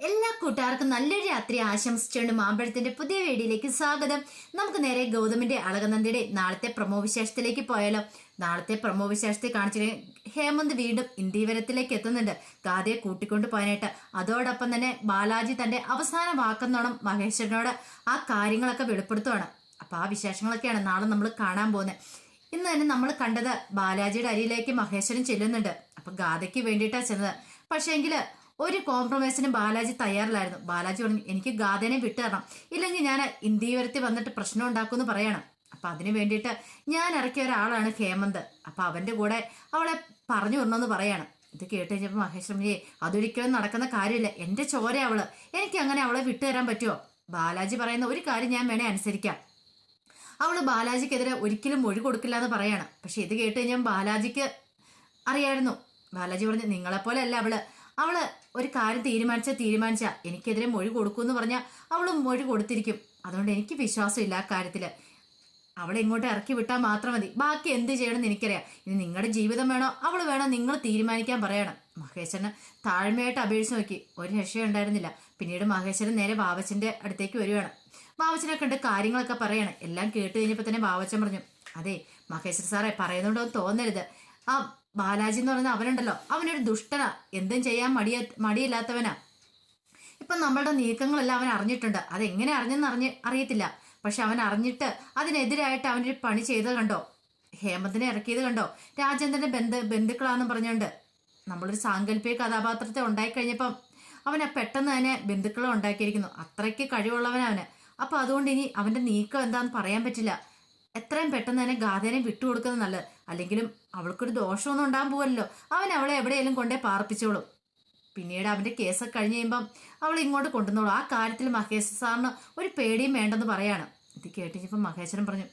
എല്ലാ കൂട്ടുകാർക്കും നല്ലൊരു രാത്രി ആശംസിച്ചുകൊണ്ട് മാമ്പഴത്തിന്റെ പുതിയ വീഡിയോയിലേക്ക് സ്വാഗതം. നമുക്ക് നേരെ ഗൗതമിന്റെ അളകനന്ദിയുടെ നാളത്തെ പ്രമോ വിശേഷത്തിലേക്ക് പോയാലോ. നാളത്തെ പ്രമോ വിശേഷത്തെ കാണിച്ചിട്ട് ഹേമന്ത് വീണ്ടും ഇന്ത്യവരത്തിലേക്ക് എത്തുന്നുണ്ട്. ഗാദിയെ കൂട്ടിക്കൊണ്ട് പോകാനായിട്ട്. അതോടൊപ്പം തന്നെ ബാലാജി തന്റെ അവസാന വാക്കെന്നോണം മഹേശ്വരനോട് ആ കാര്യങ്ങളൊക്കെ വെളിപ്പെടുത്തുവാണ്. അപ്പൊ ആ വിശേഷങ്ങളൊക്കെയാണ് നാളെ നമ്മൾ കാണാൻ പോകുന്നത് ഇന്ന് തന്നെ നമ്മൾ കണ്ടത് ബാലാജിയുടെ അരിയിലേക്ക് മഹേശ്വരൻ ചെല്ലുന്നുണ്ട്. അപ്പൊ ഗാഥയ്ക്ക് വേണ്ടിയിട്ടാണ് ചെന്നത്. പക്ഷേങ്കിൽ ഒരു കോംപ്രമൈസിനും ബാലാജി തയ്യാറില്ലായിരുന്നു ബാലാജി പറഞ്ഞു എനിക്ക് ഗാഥനെ വിട്ടുതരണം. ഇല്ലെങ്കിൽ ഞാൻ ഇന്ത്യവരത്തിൽ വന്നിട്ട് പ്രശ്നം ഉണ്ടാക്കുമെന്ന് പറയണം. അപ്പൊ അതിനു വേണ്ടിയിട്ട് ഞാൻ ഇറക്കിയ ഒരാളാണ് ഹേമന്ത്. അപ്പൊ അവന്റെ കൂടെ അവളെ പറഞ്ഞു വിടണമെന്ന് പറയാണ്. ഇത് കേട്ട് കഴിഞ്ഞപ്പോൾ മഹേഷ് മഹേശ്വരമിയെ അതൊരിക്കലും നടക്കുന്ന കാര്യമില്ല. എന്റെ ചോര അവൾ. എനിക്ക് അങ്ങനെ അവളെ വിട്ടുതരാൻ പറ്റുമോ? ബാലാജി പറയുന്ന ഒരു കാര്യം ഞാൻ വേണേ അനുസരിക്കാം. അവൾ ബാലാജിക്കെതിരെ ഒരിക്കലും മൊഴി കൊടുക്കില്ല എന്ന് പറയാണ്. പക്ഷെ ഇത് കേട്ട് കഴിഞ്ഞാൽ ബാലാജിക്ക് അറിയായിരുന്നു. ബാലാജി പറഞ്ഞു നിങ്ങളെപ്പോലെ അല്ല അവൾ. അവൾ ഒരു കാര്യം തീരുമാനിച്ച തീരുമാനിച്ച എനിക്കെതിരെ മൊഴി കൊടുക്കുമെന്ന് പറഞ്ഞാൽ അവൾ മൊഴി കൊടുത്തിരിക്കും. അതുകൊണ്ട് എനിക്ക് വിശ്വാസമില്ല ആ കാര്യത്തിൽ അവളെ ഇങ്ങോട്ട് ഇറക്കി വിട്ടാൽ മാത്രം മതി. ബാക്കി എന്ത് ചെയ്യണമെന്ന് എനിക്കറിയാം. ഇനി നിങ്ങളുടെ ജീവിതം വേണോ? അവൾ വേണോ നിങ്ങൾ തീരുമാനിക്കാൻ പറയണം. മഹേശ്വരന് താഴ്മയായിട്ട് അപേക്ഷിച്ച് നോക്കി. ഒരു രക്ഷയും ഉണ്ടായിരുന്നില്ല. പിന്നീട് മഹേശ്വരൻ നേരെ ബാവച്ചന്റെ അടുത്തേക്ക് വരികയാണ്. ബാവച്ചനെ കണ്ട് കാര്യങ്ങളൊക്കെ പറയാണ്. എല്ലാം കേട്ട് കഴിഞ്ഞപ്പോൾ തന്നെ ബാവച്ചൻ പറഞ്ഞു അതെ മഹേശ്വരൻ സാറേ പറയുന്നുണ്ടോ എന്ന് തോന്നരുത്. ആ ബാലാജി എന്ന് പറയുന്ന അവനുണ്ടല്ലോ. അവനൊരു ദുഷ്ടനാ. എന്തും ചെയ്യാൻ മടിയ മടിയില്ലാത്തവനാ. ഇപ്പൊ നമ്മളുടെ നീക്കങ്ങളെല്ലാം അവൻ അറിഞ്ഞിട്ടുണ്ട്. അതെങ്ങനെ അറിഞ്ഞെന്ന് അറിഞ്ഞ് അറിയത്തില്ല. പക്ഷെ അവൻ അറിഞ്ഞിട്ട് അതിനെതിരായിട്ട് അവനൊരു പണി ചെയ്തത് കണ്ടോ? ഹേമന്തിനെ ഇറക്കിയത് കണ്ടോ? രാജേന്ദ്രന്റെ ബന്ധു ബന്ധുക്കളാന്ന് പറഞ്ഞുകൊണ്ട് നമ്മളൊരു സാങ്കല്പിക കഥാപാത്രത്തെ ഉണ്ടായി ഉണ്ടായിക്കഴിഞ്ഞപ്പം അവനെ പെട്ടെന്ന് തന്നെ ബന്ധുക്കളെ ഉണ്ടാക്കിയിരിക്കുന്നു. അത്രയ്ക്ക് കഴിവുള്ളവനവന് അപ്പൊ അതുകൊണ്ട് ഇനി അവന്റെ നീക്കം എന്താന്ന് പറയാൻ പറ്റില്ല. എത്രയും പെട്ടെന്ന് തന്നെ ഗാഥേനെ വിട്ടുകൊടുക്കുന്നത് നല്ലത്. അല്ലെങ്കിലും അവൾക്കൊരു ദോഷമൊന്നും ഉണ്ടാകാൻ പോവല്ലോ അവൻ അവളെ എവിടെയെങ്കിലും കൊണ്ടേ പാർപ്പിച്ചോളും. പിന്നീട് അവന്റെ കേസൊക്കെ കഴിഞ്ഞ് കഴിയുമ്പം അവൾ ഇങ്ങോട്ട് കൊണ്ടുവന്നോളൂ. ആ കാര്യത്തിൽ മഹേഷ് സാറിന് ഒരു പേടിയും വേണ്ടെന്ന് പറയാണ്. ഇത് കേട്ടിച്ചപ്പം മഹേശ്വരൻ പറഞ്ഞു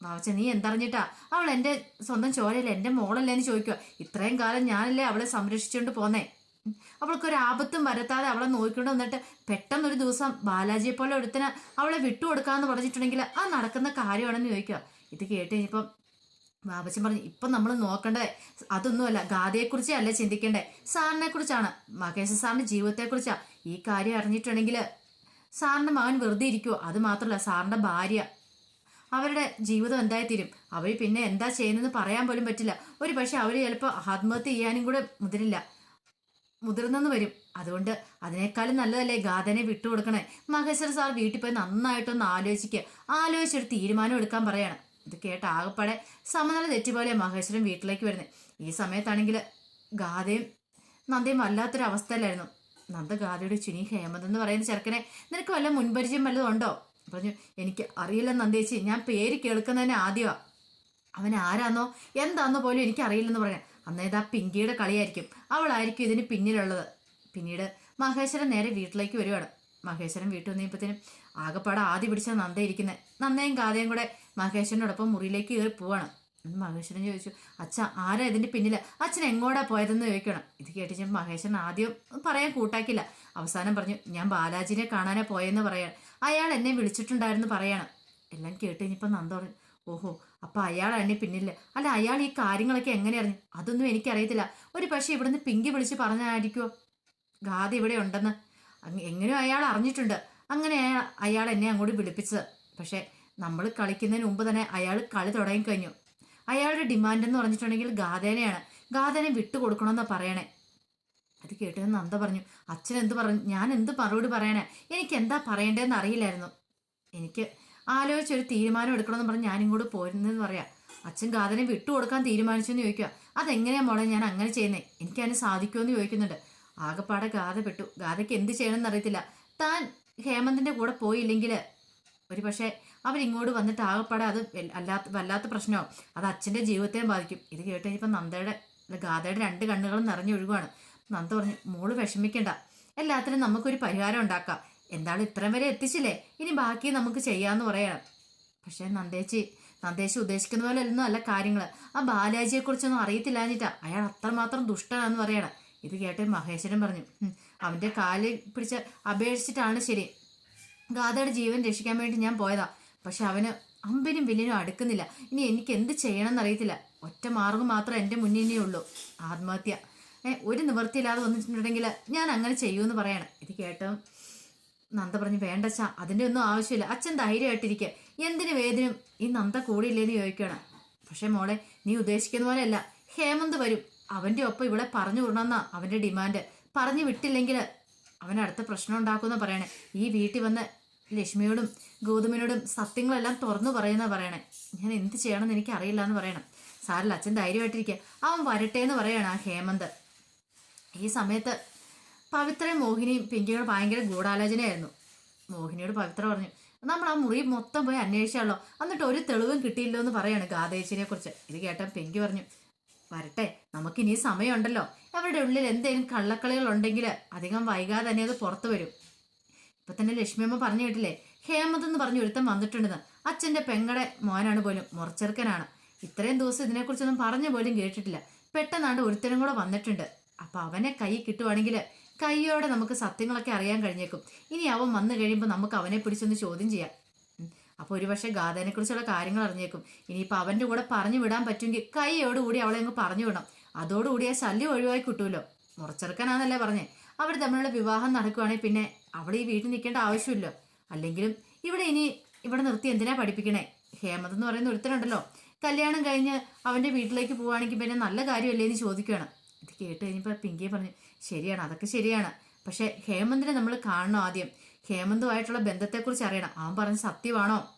ബാവച്ച നീ എന്തറിഞ്ഞിട്ടാ? അവൾ എന്റെ സ്വന്തം ചോരയല്ലേ എന്റെ മോളല്ലേ എന്ന് ചോദിക്കുക ഇത്രയും കാലം ഞാനല്ലേ അവളെ സംരക്ഷിച്ചുകൊണ്ട് പോന്നേ. അവൾക്കൊരു ആപത്തും വരത്താതെ അവളെ നോക്കിക്കൊണ്ട് വന്നിട്ട് പെട്ടെന്ന് ഒരു ദിവസം ബാലാജിയെ പോലെ ഒരുത്തിന് അവളെ വിട്ടുകൊടുക്കാന്ന് പറഞ്ഞിട്ടുണ്ടെങ്കിൽ ആ നടക്കുന്ന കാര്യമാണെന്ന് ചോദിക്കുക. ഇത് കേട്ട് കഴിഞ്ഞപ്പം ബാബച്ചൻ പറഞ്ഞു ഇപ്പം നമ്മൾ നോക്കേണ്ടത് അതൊന്നുമല്ല ഗാഥയെക്കുറിച്ചേ അല്ല ചിന്തിക്കേണ്ടേ? സാറിനെ കുറിച്ചാണ് മഹേഷ് സാറിന്റെ ജീവിതത്തെക്കുറിച്ചാണ് ഈ കാര്യം അറിഞ്ഞിട്ടുണ്ടെങ്കിൽ സാറിന്റെ മകൻ വെറുതെ ഇരിക്കുവോ? അത് മാത്രമല്ല സാറിന്റെ ഭാര്യ. അവരുടെ ജീവിതം എന്തായി തീരും? അവർ പിന്നെ എന്താ ചെയ്യുന്നതെന്ന് പറയാൻ പോലും പറ്റില്ല. ഒരു പക്ഷെ അവർ ചിലപ്പോൾ ആത്മഹത്യ ചെയ്യാനും കൂടെ മുതിരില്ല. മുതിർന്നെന്ന് വരും. അതുകൊണ്ട് അതിനേക്കാളും നല്ലതല്ലേ ഗാഥനെ വിട്ടുകൊടുക്കണേ? മഹേശ്വര സാർ വീട്ടിൽ പോയി നന്നായിട്ടൊന്ന് ആലോചിക്കുക ആലോചിച്ചൊരു തീരുമാനം എടുക്കാൻ പറയാണ്. ഇത് കേട്ട ആകപ്പാടെ സമനില തെറ്റിപോലെ മഹേശ്വരൻ വീട്ടിലേക്ക് വരുന്നത് ഈ സമയത്താണെങ്കിൽ ഗാഥയും നന്ദയും വല്ലാത്തൊരു അവസ്ഥയിലായിരുന്നു. നന്ദ ഗാഥയുടെ ചുനി ഹേമന്ത് എന്ന് പറയുന്ന ചെറുക്കനെ നിനക്ക് വല്ല മുൻപരിചയം വല്ലതും ഉണ്ടോ? പറഞ്ഞു എനിക്ക് അറിയില്ല നന്ദേച്ചി. ഞാൻ പേര് കേൾക്കുന്നതിന് ആദ്യമാ അവൻ ആരാന്നോ എന്താന്നോ പോലും എനിക്കറിയില്ലെന്ന് പറയാം അന്നേത് ആ പിങ്കിയുടെ കളിയായിരിക്കും. അവളായിരിക്കും ഇതിന് പിന്നിലുള്ളത്. പിന്നീട് മഹേശ്വരൻ നേരെ വീട്ടിലേക്ക് വരുവാണ്. മഹേശ്വരൻ വീട്ടിൽ വന്നപ്പോഴത്തേനും ആകെപ്പാടെ ആദ്യം പിടിച്ച നന്ദ ഇരിക്കുന്നത് നന്ദയും കാതയും കൂടെ മഹേശ്വരനോടൊപ്പം മുറിയിലേക്ക് കയറി പോവാണ്. മഹേശ്വരൻ ചോദിച്ചു അച്ഛ ആരാ ഇതിന്റെ പിന്നിൽ? അച്ഛൻ എങ്ങോട്ടാ പോയതെന്ന് ചോദിക്കണം. ഇത് കേട്ടിച്ച് മഹേശ്വരൻ ആദ്യം പറയാൻ കൂട്ടാക്കില്ല അവസാനം പറഞ്ഞു ഞാൻ ബാലാജിനെ കാണാനാ പോയെന്ന് പറയാണ് അയാൾ എന്നെ വിളിച്ചിട്ടുണ്ടായിരുന്നു പറയാണ്. എല്ലാം കേട്ട് കഴിഞ്ഞപ്പോൾ നന്ദ പറഞ്ഞു ഓഹോ അപ്പൊ അയാളാണ് പിന്നില്ല. അല്ല അയാൾ ഈ കാര്യങ്ങളൊക്കെ എങ്ങനെ അറിഞ്ഞു? അതൊന്നും എനിക്കറിയത്തില്ല. ഒരു പക്ഷെ ഇവിടുന്ന് പിങ്കി വിളിച്ച് പറഞ്ഞായിരിക്കുമോ ഗാദി ഇവിടെ ഉണ്ടെന്ന്. എങ്ങനെയോ അയാൾ അറിഞ്ഞിട്ടുണ്ട്. അങ്ങനെ അയാൾ എന്നെ അങ്ങോട്ട് വിളിപ്പിച്ചത്. പക്ഷേ നമ്മൾ കളിക്കുന്നതിന് മുമ്പ് തന്നെ അയാൾ കളി തുടങ്ങി കഴിഞ്ഞു. അയാളുടെ ഡിമാൻഡ് എന്ന് പറഞ്ഞിട്ടുണ്ടെങ്കിൽ ഗാഥേനെയാണ് ഗാദേനെ വിട്ടുകൊടുക്കണമെന്ന് പറയണേ. അത് കേട്ടത് നന്ദ പറഞ്ഞു അച്ഛൻ എന്ത് പറഞ്ഞു ഞാൻ എന്ത് മറുപടി പറയണേ? എനിക്ക് എന്താ പറയേണ്ടതെന്ന് അറിയില്ലായിരുന്നു. എനിക്ക് ആലോചിച്ചൊരു തീരുമാനം എടുക്കണമെന്ന് പറഞ്ഞ് ഞാൻ ഇങ്ങോട്ട് പോരുന്നതെന്ന് പറയാം. അച്ഛൻ ഗാഥനെ വിട്ടുകൊടുക്കാൻ തീരുമാനിച്ചു എന്ന് ചോദിക്കുക അതെങ്ങനെയാ മോളെ ഞാൻ അങ്ങനെ ചെയ്യുന്നേ? എനിക്ക് അതിന് സാധിക്കുമോ എന്ന് ചോദിക്കുന്നുണ്ട്. ആകെപ്പാടെ ഗാഥ പെട്ടു. ഗാഥയ്ക്ക് എന്ത് ചെയ്യണമെന്ന് അറിയത്തില്ല. താൻ ഹേമന്തിന്റെ കൂടെ പോയില്ലെങ്കിൽ ഒരു പക്ഷേ അവരിങ്ങോട്ട് വന്നിട്ട് ആകെപ്പാടെ അത് അല്ലാത്ത വല്ലാത്ത പ്രശ്നമാവും. അത് അച്ഛന്റെ ജീവിതത്തെയും ബാധിക്കും. ഇത് കേട്ട് കഴിഞ്ഞപ്പോൾ നന്ദയുടെ ഗാഥയുടെ രണ്ട് കണ്ണുകളും നിറഞ്ഞൊഴുകുവാണ്. നന്ദ പറഞ്ഞു മോൾ വിഷമിക്കണ്ട. എല്ലാത്തിനും നമുക്കൊരു പരിഹാരം ഉണ്ടാക്കാം. എന്താണ് ഇത്രയും വരെ എത്തിച്ചില്ലേ? ഇനി ബാക്കി നമുക്ക് ചെയ്യാന്ന് പറയണം. പക്ഷെ നന്ദേച്ചി നന്ദേശി ഉദ്ദേശിക്കുന്ന പോലെ ഒന്നും അല്ല കാര്യങ്ങൾ ആ ബാലാജിയെ കുറിച്ചൊന്നും അറിയത്തില്ലാഞ്ഞിട്ടാ. അയാൾ അത്രമാത്രം ദുഷ്ടനാന്ന് പറയണം. ഇത് കേട്ട് മഹേശ്വരൻ പറഞ്ഞു. "ഉം, അവന്റെ കാൽ പിടിച്ച് അപേക്ഷിച്ചിട്ടാണ് ശരി. ഗാഥയുടെ ജീവൻ രക്ഷിക്കാൻ വേണ്ടി ഞാൻ പോയതാ. പക്ഷെ അവന് അമ്പിനും വില്ലിനും അടുക്കുന്നില്ല. ഇനി എനിക്ക് എന്ത് ചെയ്യണം എന്നറിയത്തില്ല ഒറ്റ മാർഗം മാത്രം എന്റെ മുന്നിൽ ഉള്ളൂ. ആത്മഹത്യ. ഒരു നിവൃത്തിയില്ലാതെ വന്നിട്ടുണ്ടെങ്കിൽ ഞാൻ അങ്ങനെ ചെയ്യൂന്ന് പറയണം. ഇത് കേട്ടോ നന്ദ പറഞ്ഞു വേണ്ടച്ചാ അതിന്റെ ഒന്നും ആവശ്യമില്ല. അച്ഛൻ ധൈര്യമായിട്ടിരിക്കുക എന്തിനു വേദിനും ഈ നന്ദ കൂടിയില്ലേന്ന് ചോദിക്കുകയാണ് പക്ഷെ മോളെ നീ ഉദ്ദേശിക്കുന്ന പോലെ അല്ല ഹേമന്ത് വരും. അവന്റെ ഒപ്പം ഇവിടെ പറഞ്ഞു വിടണമെന്നാ അവന്റെ ഡിമാൻഡ്. പറഞ്ഞു വിട്ടില്ലെങ്കിൽ അവൻ അടുത്ത പ്രശ്നം ഉണ്ടാക്കുമെന്ന് പറയണേ. ഈ വീട്ടിൽ വന്ന് ലക്ഷ്മിയോടും ഗൗതമിനോടും സത്യങ്ങളെല്ലാം തുറന്നു പറയുന്ന പറയണേ. ഞാൻ എന്ത് ചെയ്യണമെന്ന് എനിക്ക് അറിയില്ല എന്ന് പറയണം. സാറിൽ അച്ഛൻ ധൈര്യമായിട്ടിരിക്കുക അവൻ വരട്ടെ എന്ന് പറയാണ് ആ ഹേമന്ത്. ഈ സമയത്ത് പവിത്രയും മോഹിനിയും പിങ്കിയോട് ഭയങ്കര ഗൂഢാലോചനയായിരുന്നു. മോഹിനിയോട് പവിത്ര പറഞ്ഞു നമ്മൾ ആ മുറി മൊത്തം പോയി അന്വേഷിച്ചാണല്ലോ. എന്നിട്ട് ഒരു തെളിവും കിട്ടിയില്ലോ എന്ന് പറയാണ് ഗാദേച്ചിനെ കുറിച്ച്. ഇത് കേട്ട പിങ്കി പറഞ്ഞു വരട്ടെ നമുക്കിനി സമയമുണ്ടല്ലോ. അവരുടെ ഉള്ളിൽ എന്തെങ്കിലും കള്ളക്കളികൾ ഉണ്ടെങ്കിൽ അധികം വൈകാതെ തന്നെ അത് പുറത്തു വരും. ഇപ്പൊ തന്നെ ലക്ഷ്മിയമ്മ പറഞ്ഞു കേട്ടില്ലേ ഹേമന്ത് എന്ന് പറഞ്ഞ് ഒരുത്തം വന്നിട്ടുണ്ടെന്ന്. അച്ഛന്റെ പെങ്ങടെ മോനാണ് പോലും മുറച്ചെറുക്കനാണ്. ഇത്രയും ദിവസം ഇതിനെക്കുറിച്ചൊന്നും പറഞ്ഞു പോലും കേട്ടിട്ടില്ല. പെട്ടെന്നാണ്ട് ഒരുത്തനും കൂടെ വന്നിട്ടുണ്ട്. അപ്പൊ അവനെ കൈ കിട്ടുവാണെങ്കിൽ കൈയോടെ നമുക്ക് സത്യങ്ങളൊക്കെ അറിയാൻ കഴിഞ്ഞേക്കും. ഇനി അവൻ വന്നു കഴിയുമ്പോൾ നമുക്ക് അവനെ പിടിച്ചൊന്ന് ചോദ്യം ചെയ്യാം. അപ്പോൾ അപ്പൊ ഒരുപക്ഷെ ഗാഥനെ കുറിച്ചുള്ള കാര്യങ്ങൾ അറിഞ്ഞേക്കും. ഇനിയിപ്പോൾ അവന്റെ കൂടെ പറഞ്ഞു വിടാൻ പറ്റുമെങ്കിൽ കൈയോടുകൂടി അവളെ അങ്ങ് പറഞ്ഞു വിടണം. അതോടുകൂടി ആ ശല്യം ഒഴിവായി കിട്ടുമല്ലോ മുറച്ചെറുക്കനാന്നല്ലേ പറഞ്ഞേ. അവർ തമ്മിലുള്ള വിവാഹം നടക്കുവാണെങ്കിൽ പിന്നെ അവിടെ ഈ വീട്ടിൽ നിൽക്കേണ്ട ആവശ്യമില്ല അല്ലെങ്കിലും ഇവിടെ ഇനി ഇവിടെ നിർത്തി എന്തിനാ പഠിപ്പിക്കണേ? ഹേമന്ത് എന്ന് പറയുന്ന ഒരുത്തനുണ്ടല്ലോ. കല്യാണം കഴിഞ്ഞ് അവന്റെ വീട്ടിലേക്ക് പോവുകയാണെങ്കിൽ പിന്നെ നല്ല കാര്യമല്ലേ എന്ന് ചോദിക്കുകയാണ്. ഇത് കേട്ട് കഴിഞ്ഞപ്പോൾ പിങ്കിയെ പറഞ്ഞു ശരിയാണ് അതൊക്കെ ശരിയാണ്. പക്ഷെ ഹേമന്തിനെ നമ്മൾ കാണണം ആദ്യം. ഹേമന്തുമായിട്ടുള്ള ബന്ധത്തെക്കുറിച്ച് അറിയണം. അവൻ പറഞ്ഞ സത്യമാണോ?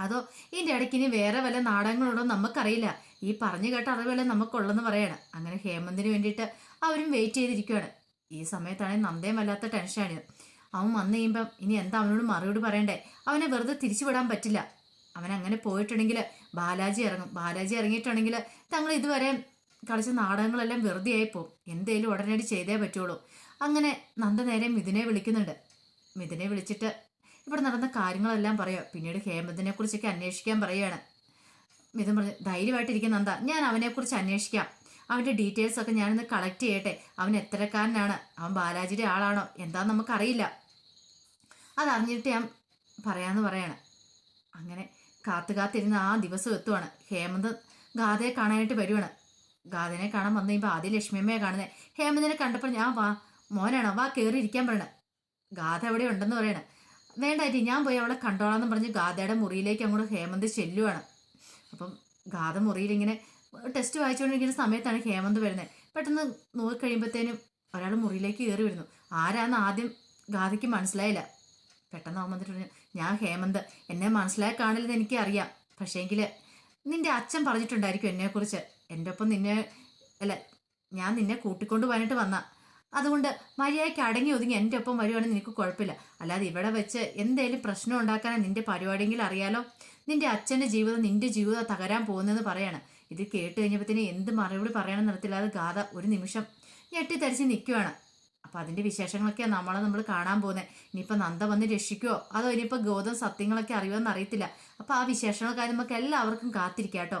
അതോ ഇതിന്റെ ഇടയ്ക്ക് ഇനി വേറെ വല്ല നാടകങ്ങളുണ്ടോ നമുക്കറിയില്ല. ഈ പറഞ്ഞു കേട്ട അറിവല്ലേ നമുക്കുള്ളെന്ന് പറയാണ്. അങ്ങനെ ഹേമന്തിന് വേണ്ടിയിട്ട് അവരും വെയിറ്റ് ചെയ്തിരിക്കുകയാണ് ഈ സമയത്താണെങ്കിൽ നന്ദയം വല്ലാത്ത ടെൻഷനാണ് അവൻ വന്നു കഴിയുമ്പം ഇനി എന്താ അവനോട് മറുപടി പറയണ്ടേ? അവനെ വെറുതെ തിരിച്ചു വിടാൻ പറ്റില്ല. അവൻ അങ്ങനെ പോയിട്ടുണ്ടെങ്കിൽ ബാലാജി ഇറങ്ങും. ബാലാജി ഇറങ്ങിയിട്ടുണ്ടെങ്കിൽ തങ്ങൾ ഇതുവരെ കളിച്ച നാടകങ്ങളെല്ലാം വെറുതെ ആയിപ്പോ എന്തേലും ഉടനടി ചെയ്തേ പറ്റുള്ളൂ. അങ്ങനെ നന്ദ നേരെ മിഥുനെ വിളിക്കുന്നുണ്ട്. മിഥുനെ വിളിച്ചിട്ട് ഇവിടെ നടന്ന കാര്യങ്ങളെല്ലാം പറയുക പിന്നീട് ഹേമന്തിനെ കുറിച്ചൊക്കെ അന്വേഷിക്കാൻ പറയുകയാണ് മിഥുൻ പറഞ്ഞു ധൈര്യമായിട്ടിരിക്കുന്ന നന്ദ. ഞാൻ അവനെക്കുറിച്ച് അന്വേഷിക്കാം. അവന്റെ ഡീറ്റെയിൽസ് ഒക്കെ ഞാനൊന്ന് കളക്ട് ചെയ്യട്ടെ. അവൻ എത്രക്കാരനാണ്? അവൻ ബാലാജിയുടെ ആളാണോ? എന്താന്ന് നമുക്കറിയില്ല. അതറിഞ്ഞിട്ട് ഞാൻ പറയാന്ന് പറയാണ്. അങ്ങനെ കാത്തു കാത്തിരുന്ന ആ ദിവസം എത്തുവാണ്. ഹേമന്ത് ഗാഥയെ കാണാനായിട്ട് വരുവാണ്. ഗാഥനെ കാണാൻ വന്നു കഴിയുമ്പോൾ ആദ്യം ലക്ഷ്മിയമ്മയെ കാണുന്നത് ഹേമന്തിനെ കണ്ടപ്പോൾ ഞാൻ വാ മോനാണോ? വാ കയറി ഇരിക്കാൻ പറയണ. ഗാഥ എവിടെ ഉണ്ടെന്ന് പറയണ. വേണ്ടായിട്ട് ഞാൻ പോയി അവളെ കണ്ടോളാന്ന് പറഞ്ഞ് ഗാഥയുടെ മുറിയിലേക്ക് അങ്ങോട്ട് ഹേമന്ത് ചെല്ലുവാണ്. അപ്പം ഗാഥ മുറിയിൽ ഇങ്ങനെ ടെസ്റ്റ് വായിച്ചുകൊണ്ടിരിക്കുന്ന സമയത്താണ് ഹേമന്ത് വരുന്നത് പെട്ടെന്ന് നോക്കി കഴിയുമ്പോഴത്തേനും ഒരാൾ മുറിയിലേക്ക് കയറി വരുന്നു. ആരാന്ന് ആദ്യം ഗാഥയ്ക്ക് മനസ്സിലായില്ല. പെട്ടെന്ന് അവൻ വന്നിട്ട് ഞാൻ ഹേമന്ത്. എന്നെ മനസ്സിലായി കാണില്ലെന്ന് എനിക്കറിയാം. പക്ഷേങ്കിൽ നിന്റെ അച്ഛൻ പറഞ്ഞിട്ടുണ്ടായിരിക്കും എന്നെക്കുറിച്ച്. എന്റെ ഒപ്പം നിന്നെ അല്ല ഞാൻ നിന്നെ കൂട്ടിക്കൊണ്ട് പോകാനായിട്ട് വന്ന. അതുകൊണ്ട് മര്യാദയ്ക്ക് അടങ്ങി ഒതുങ്ങി എന്റെ ഒപ്പം വരുവാണെങ്കിൽ നിനക്ക് കുഴപ്പമില്ല. അല്ലാതെ ഇവിടെ വെച്ച് എന്തേലും പ്രശ്നം ഉണ്ടാക്കാനാണ് നിന്റെ പരിപാടിയെങ്കിൽ അറിയാലോ. നിന്റെ അച്ഛന്റെ ജീവിതം നിന്റെ ജീവിതം തകരാൻ പോകുന്നതെന്ന് പറയാണ്. ഇത് കേട്ട് കഴിഞ്ഞപ്പോഴത്തേന് എന്ത് മറുപടി പറയണം നിർത്തില്ലാതെ ഗാഥ ഒരു നിമിഷം ഞെട്ടിത്തരിച്ച് നിൽക്കുവാണ് അപ്പം അതിന്റെ വിശേഷങ്ങളൊക്കെയാണ് നമ്മളെ നമ്മൾ കാണാൻ പോകുന്നത് ഇനിയിപ്പോൾ നന്ദ വന്ന് രക്ഷിക്കുവോ? അതോ ഇനിയിപ്പോൾ ഗൗതം സത്യങ്ങളൊക്കെ അറിയുമെന്ന് അറിയത്തില്ല അപ്പോൾ ആ വിശേഷങ്ങളൊക്കെ നമുക്ക് എല്ലാവർക്കും കാത്തിരിക്കാം കേട്ടോ